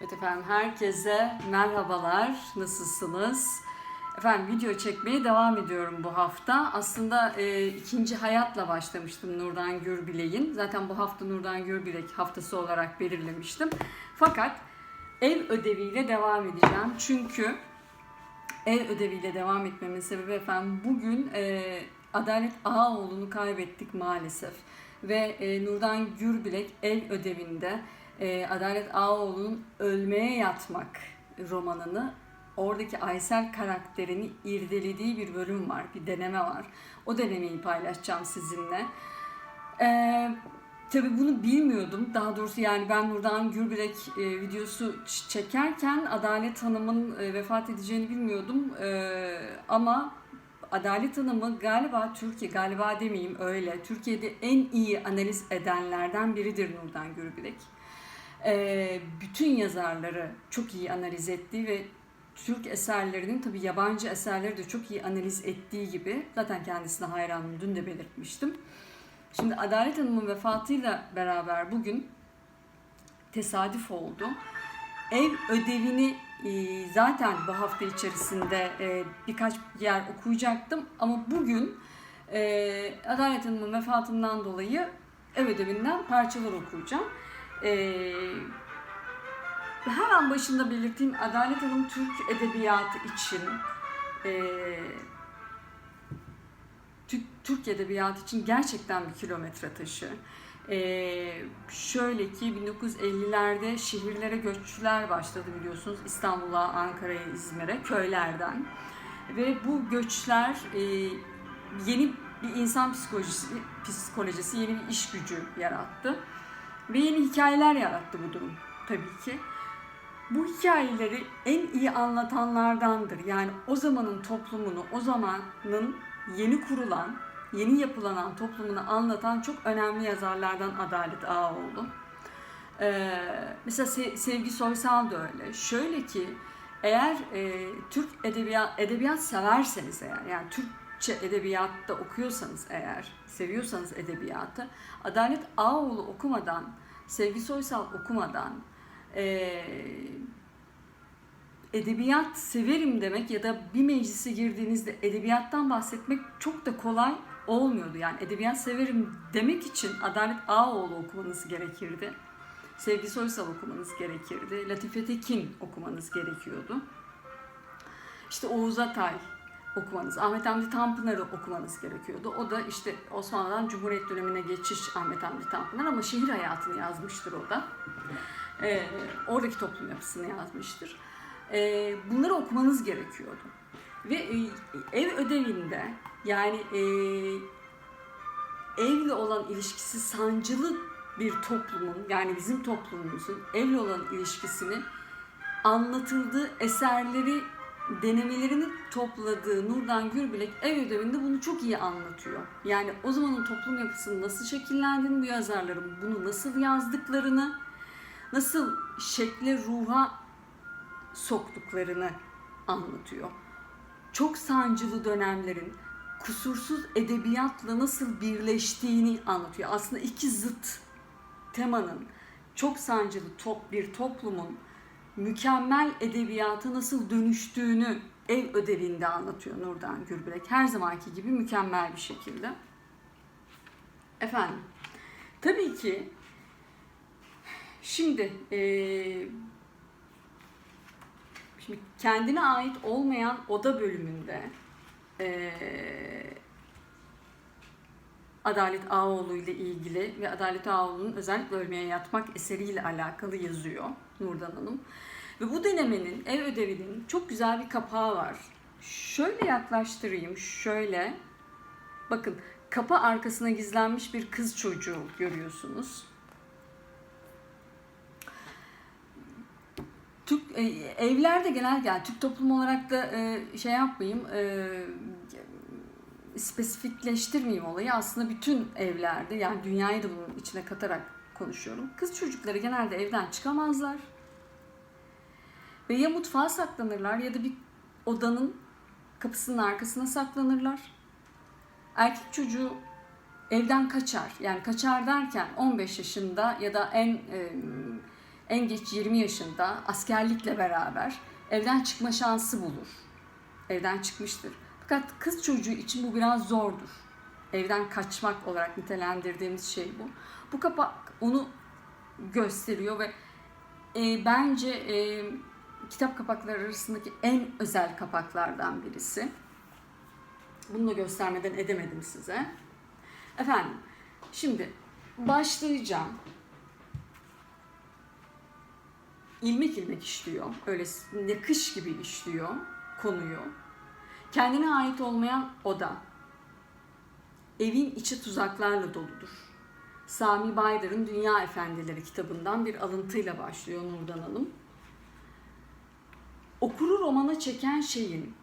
Evet efendim herkese merhabalar. Nasılsınız? Efendim video çekmeye devam ediyorum bu hafta. Aslında e, ikinci hayatla başlamıştım Nurdan Gürbilek'in. Zaten bu hafta Nurdan Gürbilek haftası olarak belirlemiştim. Fakat ev ödeviyle devam edeceğim. Çünkü ev ödeviyle devam etmemin sebebi efendim bugün e, Adalet Ağaoğlu'nu kaybettik maalesef. Ve e, Nurdan Gürbilek ev ödevinde e, Adalet Ağaoğlu'nun Ölmeye Yatmak romanını oradaki Aysel karakterini irdelediği bir bölüm var, bir deneme var. O denemeyi paylaşacağım sizinle. Ee, tabii bunu bilmiyordum. Daha doğrusu yani ben Nurdan Gürbilek e, videosu çekerken Adalet Hanım'ın e, vefat edeceğini bilmiyordum. Ee, ama Adalet Hanım'ı galiba Türkiye, galiba demeyeyim öyle, Türkiye'de en iyi analiz edenlerden biridir Nurdan Gürbilek. Ee, bütün yazarları çok iyi analiz ettiği ve Türk eserlerinin tabii yabancı eserleri de çok iyi analiz ettiği gibi zaten kendisine hayranım dün de belirtmiştim. Şimdi Adalet Hanım'ın vefatıyla beraber bugün tesadüf oldu. Ev ödevini e, zaten bu hafta içerisinde e, birkaç yer okuyacaktım ama bugün e, Adalet Hanım'ın vefatından dolayı ev ödevinden parçalar okuyacağım. E, hemen başında belirttiğim Adalet Hanım Türk Edebiyatı için e, Türk, Türk Edebiyatı için gerçekten bir kilometre taşı. E, şöyle ki 1950'lerde şehirlere göçler başladı biliyorsunuz İstanbul'a, Ankara'ya, İzmir'e köylerden. Ve bu göçler e, yeni bir insan psikolojisi, psikolojisi, yeni bir iş gücü yarattı. Ve yeni hikayeler yarattı bu durum tabii ki bu hikayeleri en iyi anlatanlardandır. Yani o zamanın toplumunu, o zamanın yeni kurulan, yeni yapılanan toplumunu anlatan çok önemli yazarlardan Adalet Ağaoğlu. Ee, mesela Se- Sevgi Soysal da öyle. Şöyle ki eğer e, Türk edebiyat, edebiyat severseniz eğer, yani Türkçe edebiyatta okuyorsanız eğer, seviyorsanız edebiyatı, Adalet Ağaoğlu okumadan, Sevgi Soysal okumadan, e, edebiyat severim demek ya da bir meclise girdiğinizde edebiyattan bahsetmek çok da kolay olmuyordu. Yani edebiyat severim demek için Adalet Ağaoğlu okumanız gerekirdi. Sevgi Soysal okumanız gerekirdi. Latife Tekin okumanız gerekiyordu. İşte Oğuz Atay okumanız, Ahmet Hamdi Tanpınar'ı okumanız gerekiyordu. O da işte Osmanlı'dan Cumhuriyet dönemine geçiş Ahmet Hamdi Tanpınar ama şehir hayatını yazmıştır o da. Ee, oradaki toplum yapısını yazmıştır. Ee, bunları okumanız gerekiyordu. Ve e, ev ödevinde yani e, evle olan ilişkisi sancılı bir toplumun yani bizim toplumumuzun evle olan ilişkisini anlatıldığı eserleri denemelerini topladığı Nurdan Gürbilek ev ödevinde bunu çok iyi anlatıyor. Yani o zamanın toplum yapısının nasıl şekillendiğini bu yazarların bunu nasıl yazdıklarını nasıl şekle ruha soktuklarını anlatıyor. Çok sancılı dönemlerin kusursuz edebiyatla nasıl birleştiğini anlatıyor. Aslında iki zıt temanın çok sancılı top bir toplumun mükemmel edebiyata nasıl dönüştüğünü ev ödevinde anlatıyor Nurdan Gürbilek. Her zamanki gibi mükemmel bir şekilde. Efendim, tabii ki şimdi eee Şimdi kendine ait olmayan oda bölümünde eee, Adalet Ağaoğlu ile ilgili ve Adalet Ağaoğlu'nun özellikle ölmeye yatmak eseriyle alakalı yazıyor Nurdan Hanım. Ve bu denemenin, ev ödevinin çok güzel bir kapağı var. Şöyle yaklaştırayım, şöyle. Bakın kapa arkasına gizlenmiş bir kız çocuğu görüyorsunuz. Türk e, evlerde genel yani Türk toplum olarak da e, şey yapmayayım e, spesifikleştirmeyeyim olayı aslında bütün evlerde yani dünyayı da bunun içine katarak konuşuyorum. Kız çocukları genelde evden çıkamazlar ve ya mutfağa saklanırlar ya da bir odanın kapısının arkasına saklanırlar. Erkek çocuğu evden kaçar. Yani kaçar derken 15 yaşında ya da en en geç 20 yaşında askerlikle beraber evden çıkma şansı bulur. Evden çıkmıştır. Fakat kız çocuğu için bu biraz zordur. Evden kaçmak olarak nitelendirdiğimiz şey bu. Bu kapak onu gösteriyor ve e, bence e, kitap kapakları arasındaki en özel kapaklardan birisi. Bunu da göstermeden edemedim size. Efendim, şimdi başlayacağım. İlmek ilmek işliyor. Öyle kış gibi işliyor konuyu. Kendine ait olmayan oda. Evin içi tuzaklarla doludur. Sami Baydar'ın Dünya Efendileri kitabından bir alıntıyla başlıyor Nurdan Hanım. Okuru romana çeken şeyin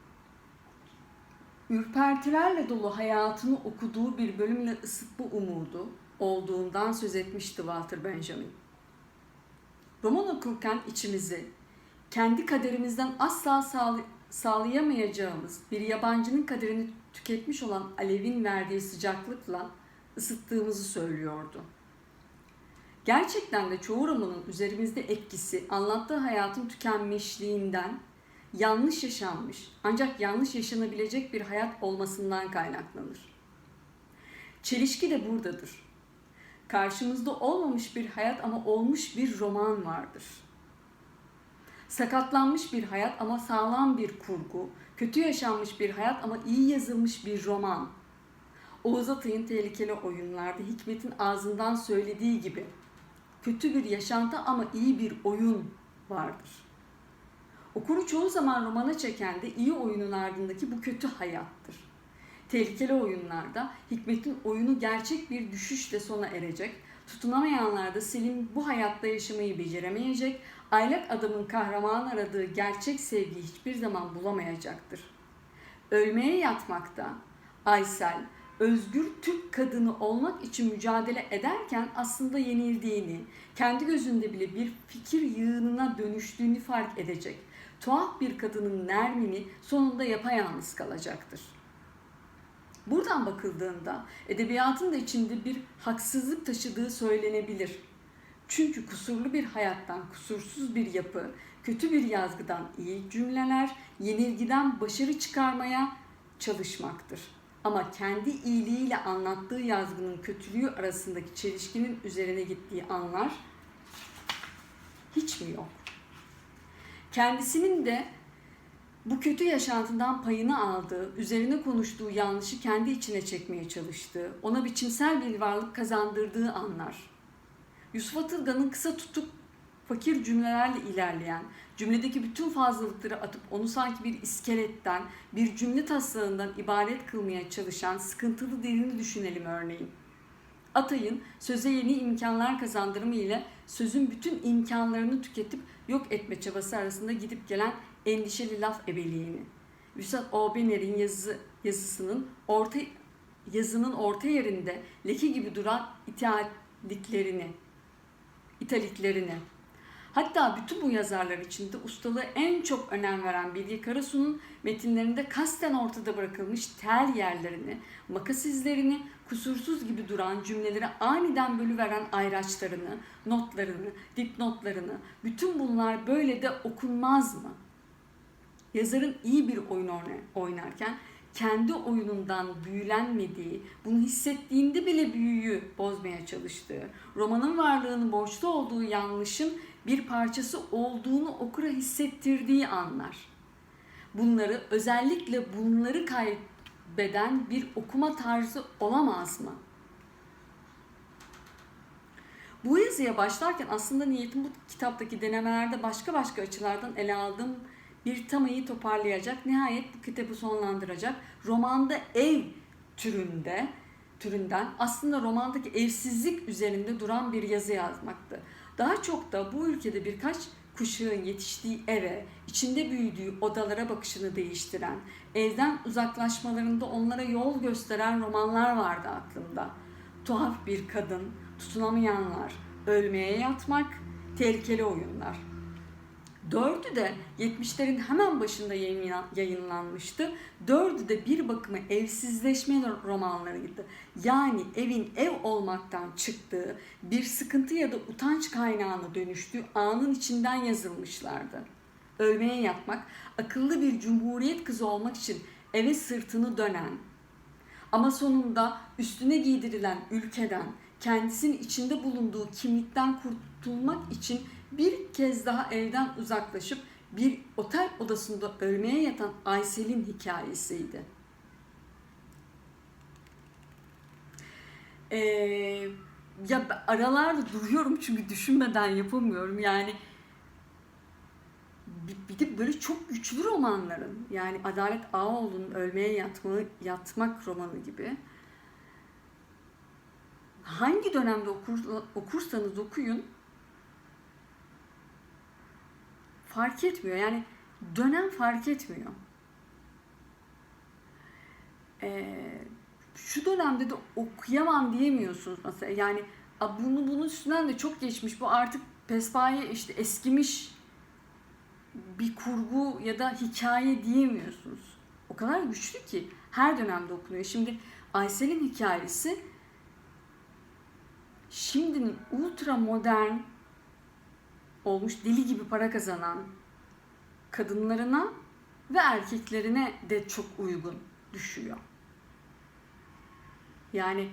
ürpertilerle dolu hayatını okuduğu bir bölümle ısıtma umudu olduğundan söz etmişti Walter Benjamin. Roman okurken içimizi kendi kaderimizden asla sağlay- sağlayamayacağımız bir yabancının kaderini tüketmiş olan alevin verdiği sıcaklıkla ısıttığımızı söylüyordu. Gerçekten de çoğu romanın üzerimizde etkisi anlattığı hayatın tükenmişliğinden, yanlış yaşanmış ancak yanlış yaşanabilecek bir hayat olmasından kaynaklanır. Çelişki de buradadır. Karşımızda olmamış bir hayat ama olmuş bir roman vardır. Sakatlanmış bir hayat ama sağlam bir kurgu, kötü yaşanmış bir hayat ama iyi yazılmış bir roman. Oğuz Atay'ın tehlikeli oyunlarda Hikmet'in ağzından söylediği gibi kötü bir yaşantı ama iyi bir oyun vardır. Okuru çoğu zaman romana çeken de iyi oyunun ardındaki bu kötü hayattır. Tehlikeli oyunlarda Hikmet'in oyunu gerçek bir düşüşle sona erecek, tutunamayanlarda Selim bu hayatta yaşamayı beceremeyecek, aylak adamın kahraman aradığı gerçek sevgiyi hiçbir zaman bulamayacaktır. Ölmeye yatmakta Aysel, özgür Türk kadını olmak için mücadele ederken aslında yenildiğini, kendi gözünde bile bir fikir yığınına dönüştüğünü fark edecek. Tuhaf bir kadının Nermin'i sonunda yapayalnız kalacaktır. Buradan bakıldığında edebiyatın da içinde bir haksızlık taşıdığı söylenebilir. Çünkü kusurlu bir hayattan kusursuz bir yapı, kötü bir yazgıdan iyi cümleler, yenilgiden başarı çıkarmaya çalışmaktır. Ama kendi iyiliğiyle anlattığı yazgının kötülüğü arasındaki çelişkinin üzerine gittiği anlar hiç mi yok? Kendisinin de bu kötü yaşantından payını aldığı, üzerine konuştuğu yanlışı kendi içine çekmeye çalıştığı, ona biçimsel bir varlık kazandırdığı anlar. Yusuf Atılgan'ın kısa tutup fakir cümlelerle ilerleyen, cümledeki bütün fazlalıkları atıp onu sanki bir iskeletten, bir cümle taslağından ibaret kılmaya çalışan sıkıntılı dilini düşünelim örneğin. Atay'ın söze yeni imkanlar kazandırımı ile sözün bütün imkanlarını tüketip yok etme çabası arasında gidip gelen endişeli laf ebeliğini. Vüsat Obener'in yazı, yazısının orta yazının orta yerinde leke gibi duran italiklerini, italiklerini. Hatta bütün bu yazarlar içinde ustalığı en çok önem veren Bilge Karasu'nun metinlerinde kasten ortada bırakılmış tel yerlerini, makas izlerini, kusursuz gibi duran cümleleri aniden bölüveren ayraçlarını, notlarını, dipnotlarını, bütün bunlar böyle de okunmaz mı? Yazarın iyi bir oyun oynarken kendi oyunundan büyülenmediği, bunu hissettiğinde bile büyüyü bozmaya çalıştığı, romanın varlığını borçlu olduğu yanlışın bir parçası olduğunu okura hissettirdiği anlar. Bunları özellikle bunları kaybeden bir okuma tarzı olamaz mı? Bu yazıya başlarken aslında niyetim bu kitaptaki denemelerde başka başka açılardan ele aldığım bir tamayı toparlayacak, nihayet bu kitabı sonlandıracak. Romanda ev türünde, türünden aslında romandaki evsizlik üzerinde duran bir yazı yazmaktı. Daha çok da bu ülkede birkaç kuşağın yetiştiği eve, içinde büyüdüğü odalara bakışını değiştiren, evden uzaklaşmalarında onlara yol gösteren romanlar vardı aklımda. Tuhaf bir kadın, tutunamayanlar, ölmeye yatmak, tehlikeli oyunlar. Dördü de 70'lerin hemen başında yayınlan- yayınlanmıştı. Dördü de bir bakıma evsizleşme romanlarıydı. Yani evin ev olmaktan çıktığı, bir sıkıntı ya da utanç kaynağına dönüştüğü anın içinden yazılmışlardı. Ölmeye yatmak, akıllı bir cumhuriyet kızı olmak için eve sırtını dönen, ama sonunda üstüne giydirilen ülkeden, kendisinin içinde bulunduğu kimlikten kurtulmak için bir kez daha evden uzaklaşıp bir otel odasında ölmeye yatan Aysel'in hikayesiydi. Ee, ya aralarda duruyorum çünkü düşünmeden yapamıyorum. Yani bir de böyle çok güçlü romanların yani Adalet Ağaoğlu'nun Ölmeye Yatma, Yatmak romanı gibi hangi dönemde okur, okursanız okuyun fark etmiyor. Yani dönem fark etmiyor. Ee, şu dönemde de okuyamam diyemiyorsunuz mesela. Yani "A, bunu bunun üstünden de çok geçmiş. Bu artık pespaye işte eskimiş bir kurgu ya da hikaye diyemiyorsunuz. O kadar güçlü ki her dönemde okunuyor. Şimdi Aysel'in hikayesi şimdinin ultra modern olmuş deli gibi para kazanan kadınlarına ve erkeklerine de çok uygun düşüyor. Yani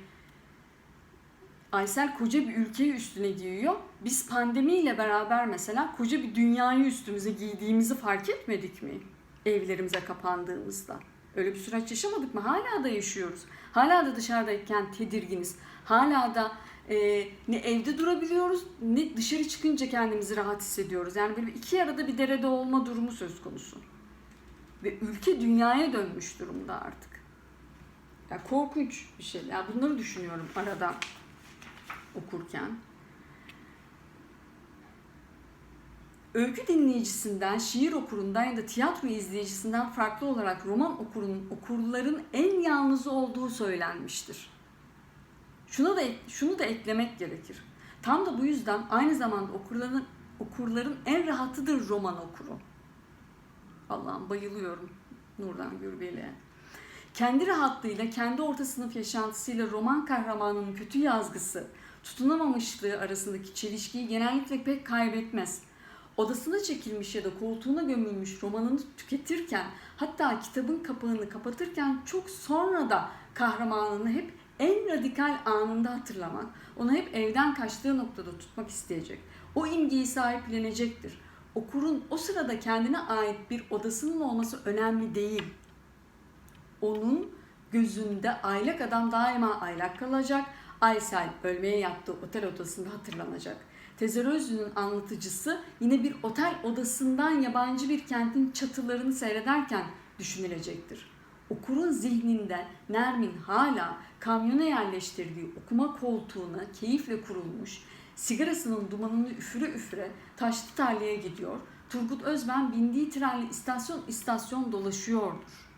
Aysel koca bir ülkeyi üstüne giyiyor. Biz pandemiyle beraber mesela koca bir dünyayı üstümüze giydiğimizi fark etmedik mi? Evlerimize kapandığımızda. Öyle bir süreç yaşamadık mı? Hala da yaşıyoruz. Hala da dışarıdayken tedirginiz. Hala da e, ne evde durabiliyoruz ne dışarı çıkınca kendimizi rahat hissediyoruz. Yani böyle iki arada bir derede olma durumu söz konusu. Ve ülke dünyaya dönmüş durumda artık. Ya korkunç bir şey. Ya bunları düşünüyorum arada okurken. Öykü dinleyicisinden, şiir okurundan ya da tiyatro izleyicisinden farklı olarak roman okurun, okurların en yalnızı olduğu söylenmiştir. Şunu da şunu da eklemek gerekir. Tam da bu yüzden aynı zamanda okurların okurların en rahatıdır roman okuru. Allah'ım bayılıyorum Nurdan Gürbeyli'ye. Kendi rahatlığıyla, kendi orta sınıf yaşantısıyla roman kahramanının kötü yazgısı, tutunamamışlığı arasındaki çelişkiyi genellikle pek kaybetmez. Odasına çekilmiş ya da koltuğuna gömülmüş romanını tüketirken, hatta kitabın kapağını kapatırken çok sonra da kahramanını hep en radikal anında hatırlamak, onu hep evden kaçtığı noktada tutmak isteyecek. O imgeyi sahiplenecektir. Okurun o sırada kendine ait bir odasının olması önemli değil. Onun gözünde aylak adam daima aylak kalacak. Aysel ölmeye yattığı otel odasında hatırlanacak. Tezer Özlü'nün anlatıcısı yine bir otel odasından yabancı bir kentin çatılarını seyrederken düşünülecektir. Okurun zihninde Nermin hala kamyona yerleştirdiği okuma koltuğuna keyifle kurulmuş, sigarasının dumanını üfüre üfüre taşlı tarlaya gidiyor. Turgut Özben bindiği trenle istasyon istasyon dolaşıyordur.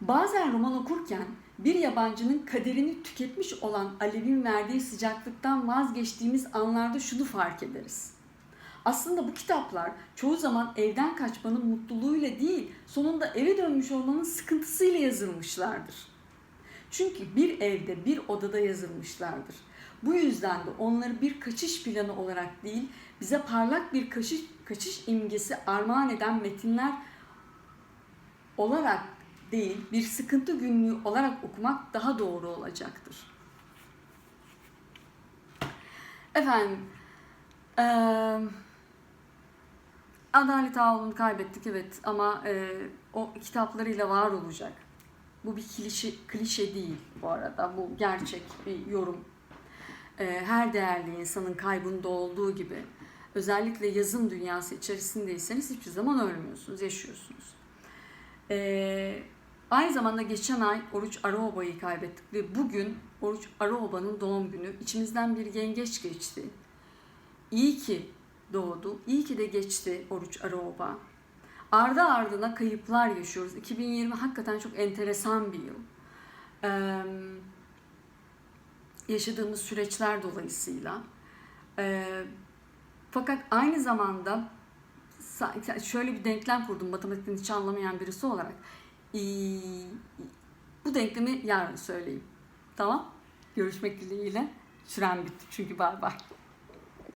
Bazen roman okurken bir yabancının kaderini tüketmiş olan alevin verdiği sıcaklıktan vazgeçtiğimiz anlarda şunu fark ederiz. Aslında bu kitaplar çoğu zaman evden kaçmanın mutluluğuyla değil, sonunda eve dönmüş olmanın sıkıntısıyla yazılmışlardır. Çünkü bir evde, bir odada yazılmışlardır. Bu yüzden de onları bir kaçış planı olarak değil, bize parlak bir kaçış, kaçış imgesi armağan eden metinler olarak değil, bir sıkıntı günlüğü olarak okumak daha doğru olacaktır. Efendim, eee Adalet Ağaoğlu'nu kaybettik evet ama e, o kitaplarıyla var olacak. Bu bir klişe, klişe değil bu arada. Bu gerçek bir yorum. E, her değerli insanın kaybında olduğu gibi özellikle yazım dünyası içerisindeyseniz hiçbir zaman ölmüyorsunuz, yaşıyorsunuz. E, aynı zamanda geçen ay Oruç Araoba'yı kaybettik ve bugün Oruç Araoba'nın doğum günü. İçimizden bir yengeç geçti. İyi ki doğdu. İyi ki de geçti Oruç Araoba. Ardı ardına kayıplar yaşıyoruz. 2020 hakikaten çok enteresan bir yıl. Ee, yaşadığımız süreçler dolayısıyla. E, fakat aynı zamanda şöyle bir denklem kurdum matematikten hiç anlamayan birisi olarak. E, bu denklemi yarın söyleyeyim. Tamam? Görüşmek dileğiyle. Süren bitti çünkü bay bay.